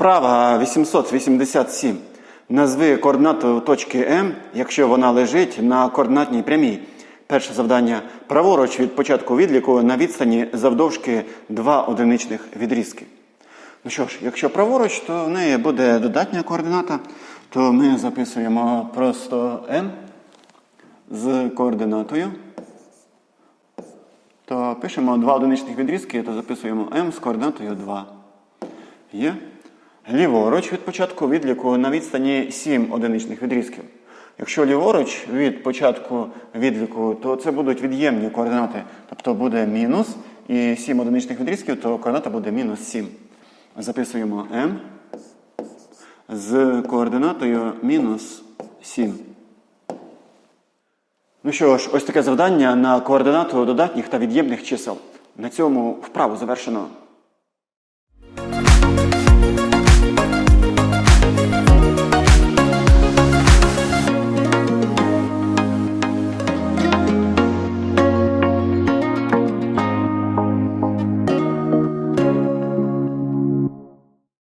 Вправа 887. Назви координату точки М, якщо вона лежить на координатній прямій. Перше завдання. Праворуч від початку відліку на відстані завдовжки 2 одиничних відрізки. Ну що ж, якщо праворуч, то в неї буде додатня координата, то ми записуємо просто М з координатою. То пишемо два одиничних відрізки, то записуємо М з координатою 2. Є. Ліворуч від початку відліку на відстані 7 одиничних відрізків. Якщо ліворуч від початку відліку, то це будуть від'ємні координати. Тобто буде мінус і 7 одиничних відрізків, то координата буде мінус 7. Записуємо М з координатою мінус 7. Ну що ж, ось таке завдання на координату додатніх та від'ємних чисел. На цьому вправу завершено.